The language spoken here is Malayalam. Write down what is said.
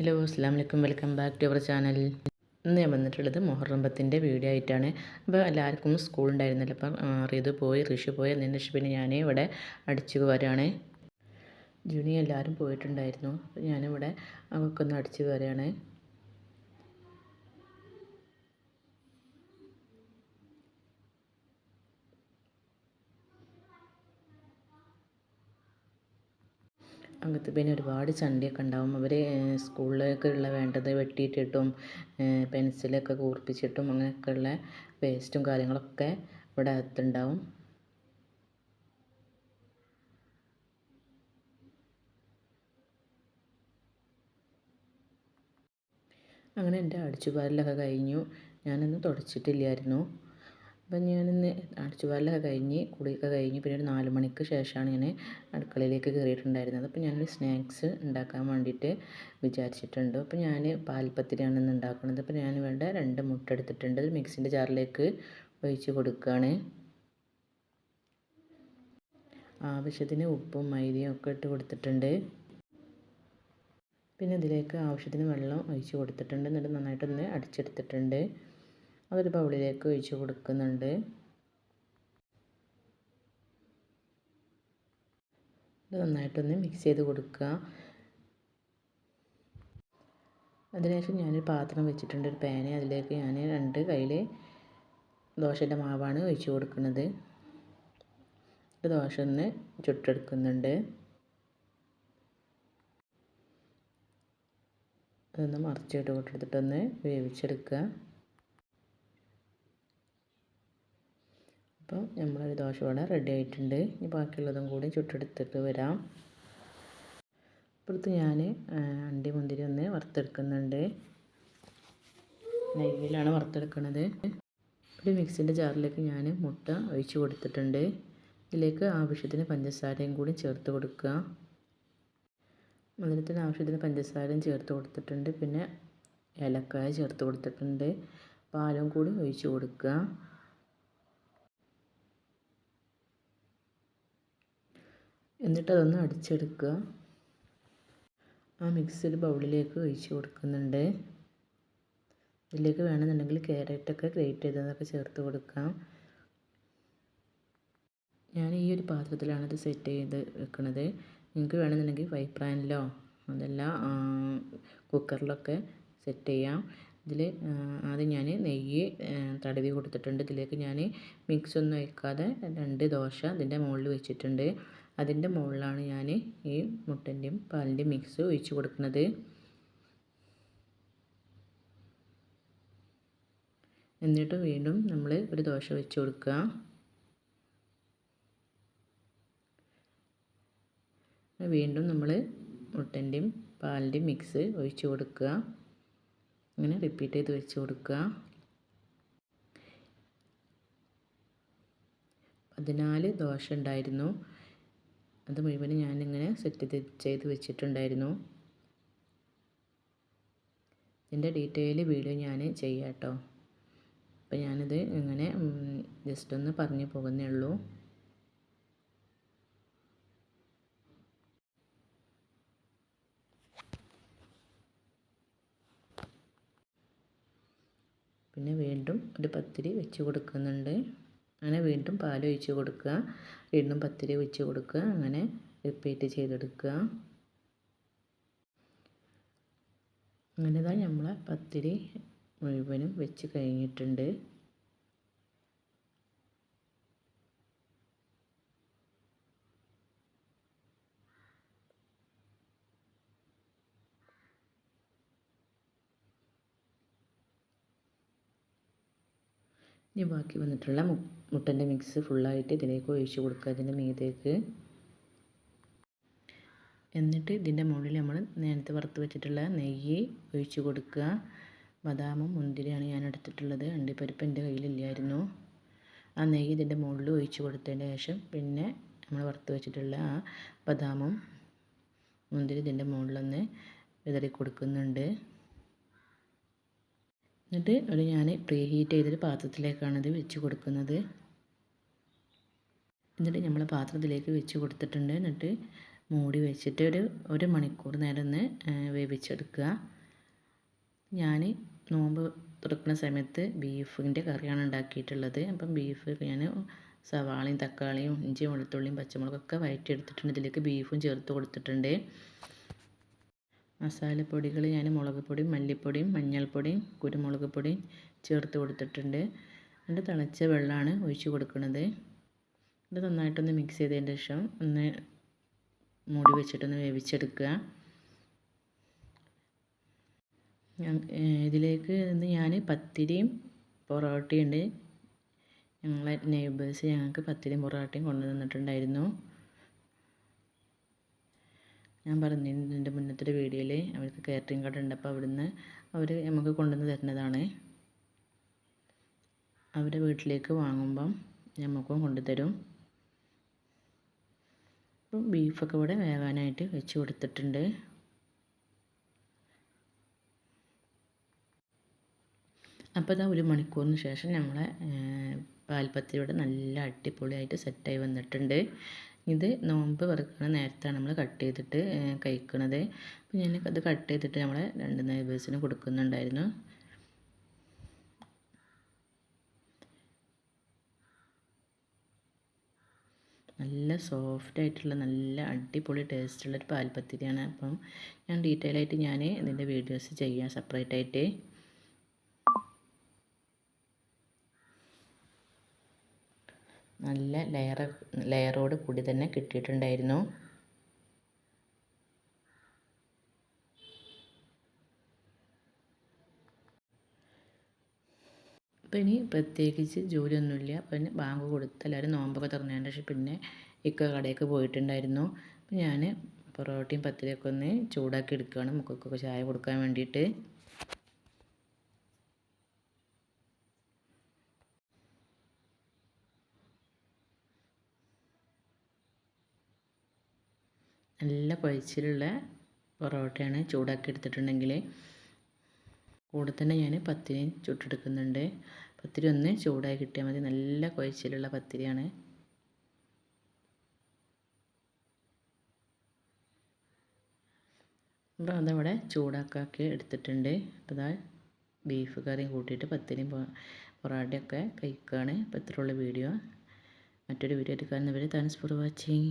ഹലോ അസ്സാം വലൈക്കും welcome back to our channel ഇന്ന് ഞാൻ വന്നിട്ടുള്ളത് മൊഹറമ്പത്തിന്റെ വീഡിയോ ആയിട്ടാണ്. അപ്പോൾ എല്ലാവർക്കും സ്കൂൾ ഉണ്ടായിരുന്നില്ല. അപ്പം റിതു പോയി ഋഷി പോയി. അതിന് ശേഷം പിന്നെ ഞാൻ ഇവിടെ അടിച്ചു വരാണ്. ജൂനി എല്ലാവരും പോയിട്ടുണ്ടായിരുന്നു. ഞാനിവിടെ അവർക്കൊന്ന് അടിച്ചു വരികയാണ് അകത്ത് പിന്നെ ഒരുപാട് ചണ്ടിയൊക്കെ ഉണ്ടാവും. അവർ സ്കൂളിലേക്കുള്ള വേണ്ടത് വെട്ടിയിട്ടിട്ടും പെൻസിലൊക്കെ കൂർപ്പിച്ചിട്ടും അങ്ങനെയൊക്കെയുള്ള വേസ്റ്റും കാര്യങ്ങളൊക്കെ ഇവിടെ അകത്തുണ്ടാവും. അങ്ങനെ എന്റെ അടിച്ചുപാരലൊക്കെ കഴിഞ്ഞു. ഞാനൊന്നും തുടച്ചിട്ടില്ലായിരുന്നു. അപ്പം ഞാനിന്ന് അടിച്ചുവാരലൊക്കെ കഴിഞ്ഞ് കുളിയൊക്കെ കഴിഞ്ഞ് പിന്നെ ഒരു നാല് മണിക്ക് ശേഷമാണ് ഞാൻ അടുക്കളയിലേക്ക് കയറിയിട്ടുണ്ടായിരുന്നത്. അപ്പോൾ ഞാൻ സ്നാക്സ് ഉണ്ടാക്കാൻ വേണ്ടിയിട്ട് വിചാരിച്ചിട്ടുണ്ട്. അപ്പോൾ ഞാൻ പാൽപ്പത്തിരിയാണ് ഇന്ന് ഉണ്ടാക്കുന്നത് അപ്പോൾ ഞാൻ വേണ്ട രണ്ട് മുട്ട എടുത്തിട്ടുണ്ട്. മിക്സിന്റെ ജാറിലേക്ക് ഒഴിച്ച് കൊടുക്കുകയാണ് ആവശ്യത്തിന് ഉപ്പും മൈദയും ഒക്കെ ഇട്ട് കൊടുത്തിട്ടുണ്ട്. പിന്നെ ഇതിലേക്ക് ആവശ്യത്തിന് വെള്ളം ഒഴിച്ച് കൊടുത്തിട്ടുണ്ട്. എന്നിട്ട് നന്നായിട്ടൊന്ന് അടിച്ചെടുത്തിട്ടുണ്ട്. അതൊരു ബൗളിലേക്ക് ഒഴിച്ച് കൊടുക്കുന്നുണ്ട്. ഇത് നന്നായിട്ടൊന്ന് മിക്സ് ചെയ്ത് കൊടുക്കുക. അതിനുശേഷം ഞാനൊരു പാത്രം വെച്ചിട്ടുണ്ട് ഒരു പാന്. അതിലേക്ക് ഞാൻ രണ്ട് കയ്യിൽ ദോശന്റെ മാവാണ് ഒഴിച്ച് കൊടുക്കുന്നത്. ദോശ ഒന്ന് ചുട്ടെടുക്കുന്നുണ്ട്. അതൊന്ന് മറിച്ചിട്ട് കൊടുത്തിട്ടൊന്ന് വേവിച്ചെടുക്കുക. അപ്പോൾ നമ്മളൊരു ദോശവട റെഡി ആയിട്ടുണ്ട്. ഇനി ബാക്കിയുള്ളതും കൂടി ചുട്ടെടുത്തിട്ട് വരാം. ഇപ്പുറത്ത് ഞാൻ അണ്ടി മുന്തിരി ഒന്ന് വറുത്തെടുക്കുന്നുണ്ട്. നെയ്യിലാണ് വറുത്തെടുക്കുന്നത് ഒരു മിക്സിന്റെ ജാറിലേക്ക് ഞാൻ മുട്ട ഒഴിച്ച് കൊടുത്തിട്ടുണ്ട്. ഇതിലേക്ക് ആവശ്യത്തിന് പഞ്ചസാരയും കൂടി ചേർത്ത് കൊടുക്കുക. മധുരത്തിന് ആവശ്യത്തിന് പഞ്ചസാരയും ചേർത്ത് കൊടുത്തിട്ടുണ്ട്. പിന്നെ ഏലക്കായ ചേർത്ത് കൊടുത്തിട്ടുണ്ട്. പാലും കൂടി ഒഴിച്ച് കൊടുക്കുക. എന്നിട്ട് അതൊന്ന് അടിച്ചെടുക്കുക. ആ മിക്സിൽ ബൗളിലേക്ക് ഒഴിച്ച് കൊടുക്കുന്നുണ്ട്. ഇതിലേക്ക് വേണമെന്നുണ്ടെങ്കിൽ ക്യാരറ്റൊക്കെ ഗ്രേറ്റ് ചെയ്തതൊക്കെ ചേർത്ത് കൊടുക്കാം. ഞാൻ ഈ ഒരു പാത്രത്തിലാണ് ഇത് സെറ്റ് ചെയ്ത് വെക്കുന്നത് നിങ്ങൾക്ക് വേണമെന്നുണ്ടെങ്കിൽ ഫ്രൈ പാനിലോ അതല്ല കുക്കറിലൊക്കെ സെറ്റ് ചെയ്യാം. ഇതിൽ ആദ്യം ഞാൻ നെയ്യ് തടവി കൊടുത്തിട്ടുണ്ട്. ഇതിലേക്ക് ഞാൻ മിക്സ് ഒന്നും രണ്ട് ദോശ ഇതിന്റെ മുകളിൽ വെച്ചിട്ടുണ്ട്. അതിന്റെ മുകളിലാണ് ഞാൻ ഈ മുട്ടന്റെയും പാലിന്റെയും മിക്സ് ഒഴിച്ച് കൊടുക്കുന്നത്. എന്നിട്ട് വീണ്ടും നമ്മൾ ഒരു ദോശ വെച്ച് കൊടുക്കുക. വീണ്ടും നമ്മൾ മുട്ടന്റെയും പാലിന്റെയും മിക്സ് ഒഴിച്ച് കൊടുക്കുക. അങ്ങനെ റിപ്പീറ്റ് ചെയ്ത് വെച്ച് കൊടുക്കുക. പതിനാല് ദോശ ഉണ്ടായിരുന്നു. അത് മുഴുവനും ഞാനിങ്ങനെ സെറ്റ് ചെയ്ത് വെച്ചിട്ടുണ്ടായിരുന്നു. ഇതിന്റെ ഡീറ്റെയിൽ വീഡിയോ ഞാൻ ചെയ്യാം കേട്ടോ അപ്പോൾ ഞാനിത് ഇങ്ങനെ ജസ്റ്റ് ഒന്ന് പറഞ്ഞു പോകുന്നേ ഉള്ളൂ. പിന്നെ വീണ്ടും ഒരു പത്തിരി വെച്ച് കൊടുക്കുന്നുണ്ട്. അങ്ങനെ വീണ്ടും പാലൊഴിച്ച് കൊടുക്കുക. വീണ്ടും പത്തിരി ഒഴിച്ച് കൊടുക്കുക. അങ്ങനെ റിപ്പീറ്റ് ചെയ്തെടുക്കുക. അങ്ങനെ ഇതാ നമ്മളെ പത്തിരി മുഴുവനും വെച്ച് കഴിഞ്ഞിട്ടുണ്ട്. ഇനി ബാക്കി വന്നിട്ടുള്ള മുട്ടന്റെ മിക്സ് ഫുള്ളായിട്ട് ഇതിലേക്ക് ഒഴിച്ച് കൊടുക്കുക. ഇതിന്റെ മീതേക്ക് എന്നിട്ട് ഇതിന്റെ മുകളിൽ നമ്മൾ നേരത്തെ വറുത്ത് വെച്ചിട്ടുള്ള നെയ്യ് ഒഴിച്ച് കൊടുക്കുക. ബദാമും മുന്തിരിയാണ് ഞാൻ എടുത്തിട്ടുള്ളത്. അണ്ടിപ്പരിപ്പ് എന്റെ കയ്യിലില്ലായിരുന്നു. ആ നെയ്യ് ഇതിന്റെ മുകളിൽ ഒഴിച്ച് കൊടുത്തതിന് ശേഷം പിന്നെ നമ്മൾ വറുത്ത് വെച്ചിട്ടുള്ള ആ ബദാമും മുന്തിരി ഇതിന്റെ മുകളിലൊന്ന് വിതറി കൊടുക്കുന്നുണ്ട് എന്നിട്ട് അത് ഞാൻ പ്രീ ഹീറ്റ് ചെയ്തൊരു പാത്രത്തിലേക്കാണ് ഇത് വെച്ച് കൊടുക്കുന്നത്. എന്നിട്ട് നമ്മൾ പാത്രത്തിലേക്ക് വെച്ച് കൊടുത്തിട്ടുണ്ട്. എന്നിട്ട് മൂടി വെച്ചിട്ട് ഒരു ഒരു മണിക്കൂർ നേരം ഒന്ന് വേവിച്ചെടുക്കുക. ഞാൻ നോമ്പ് തുറക്കുന്ന സമയത്ത് ബീഫിന്റെ കറിയാണ് ഉണ്ടാക്കിയിട്ടുള്ളത്. അപ്പം ബീഫ് ഞാൻ സവാളയും തക്കാളിയും ഇഞ്ചിയും വെളുത്തുള്ളിയും പച്ചമുളകൊക്കെ വഴറ്റിയെടുത്തിട്ടുണ്ട്. ഇതിലേക്ക് ബീഫും ചേർത്ത് കൊടുത്തിട്ടുണ്ട്. മസാലപ്പൊടികൾ ഞാൻ മുളക് പൊടിയും മല്ലിപ്പൊടിയും മഞ്ഞൾപ്പൊടിയും കുരുമുളക് പൊടിയും ചേർത്ത് കൊടുത്തിട്ടുണ്ട്. എന്നിട്ട് തിളച്ച വെള്ളമാണ് ഒഴിച്ച് കൊടുക്കുന്നത്. ഇത് നന്നായിട്ടൊന്ന് മിക്സ് ചെയ്തതിന് ശേഷം ഒന്ന് മൂടി വെച്ചിട്ടൊന്ന് വേവിച്ചെടുക്കുക. ഇതിലേക്ക് ഇന്ന് ഞാൻ പത്തിരിയും പൊറോട്ടയും ഉണ്ട്. ഞങ്ങളെ നെയ്ബേഴ്സ് ഞങ്ങൾക്ക് പത്തിരിയും പൊറോട്ടയും കൊണ്ടു തന്നിട്ടുണ്ടായിരുന്നു ഞാൻ പറഞ്ഞിരുന്നു എന്റെ മുന്നത്തെ വീഡിയോയിൽ അവർക്ക് കാറ്ററിംഗ് കട ഉണ്ട് അപ്പോൾ അവിടുന്ന് അവർ നമുക്ക് കൊണ്ടുവന്ന് തരുന്നതാണ്. അവരെ വീട്ടിലേക്ക് വാങ്ങുമ്പം നമുക്കും കൊണ്ടുതരും. അപ്പം ബീഫൊക്കെ ഇവിടെ വേവാനായിട്ട് വെച്ച് കൊടുത്തിട്ടുണ്ട്. അപ്പോൾ ഇതാ ഒരു മണിക്കൂറിന് ശേഷം നമ്മളെ പാൽപ്പത്തിരി നല്ല അടിപൊളിയായിട്ട് സെറ്റായി വന്നിട്ടുണ്ട്. ഇത് നോമ്പ് വറുക്കണ നേരത്താണ് നമ്മൾ കട്ട് ചെയ്തിട്ട് കഴിക്കുന്നത് അപ്പോൾ ഞാൻ അത് കട്ട് ചെയ്തിട്ട് നമ്മളെ രണ്ട് നെയ്ബേഴ്സിന് കൊടുക്കുന്നുണ്ടായിരുന്നു. നല്ല സോഫ്റ്റ് ആയിട്ടുള്ള നല്ല അടിപൊളി ടേസ്റ്റുള്ളൊരു പാൽപ്പത്തിരിയാണ്. അപ്പം ഞാൻ ഡീറ്റെയിൽ ആയിട്ട് ഞാൻ ഇതിന്റെ വീഡിയോസ് ചെയ്യാം സെപ്പറേറ്റ് ആയിട്ട്. നല്ല ലെയർ ലെയറോട് കൂടി തന്നെ കിട്ടിയിട്ടുണ്ടായിരുന്നു. അപ്പം ഇനി പ്രത്യേകിച്ച് ജോലിയൊന്നുമില്ല. അപ്പം ഇനി ബാങ്ക് കൊടുത്ത് എല്ലാവരും നോമ്പൊക്കെ തുറന്നതിന് ശേഷം പിന്നെ ഇക്ക കടയൊക്കെ പോയിട്ടുണ്ടായിരുന്നു. അപ്പം ഞാൻ പൊറോട്ടയും പത്തിരിയൊക്കെ ഒന്ന് ചൂടാക്കി എടുക്കുകയാണ്. മക്കൾക്കൊക്കെ ചായ കൊടുക്കാൻ വേണ്ടിയിട്ട്. നല്ല കുഴച്ചിലുള്ള പൊറോട്ടയാണ് ചൂടാക്കി എടുത്തിട്ടുണ്ടെങ്കിൽ കൂടെ തന്നെ ഞാൻ പത്തിരി ചുട്ടെടുക്കുന്നുണ്ട്. പത്തിരി ഒന്ന് ചൂടായി കിട്ടിയാൽ മതി. നല്ല കുഴച്ചിലുള്ള പത്തിരിയാണ്. അപ്പോൾ അതവിടെ ചൂടാക്കാക്കി എടുത്തിട്ടുണ്ട്. ഇതാ ബീഫ് കറിയും കൂട്ടിയിട്ട് പത്തിരിയും പൊറോട്ടയൊക്കെ കഴിക്കുകയാണ് അപ്പോൾ ഇത്രയുള്ള വീഡിയോ. മറ്റൊരു വീഡിയോ എടുക്കാൻ വരെ താങ്ക്സ് ഫോർ വാച്ചിങ്.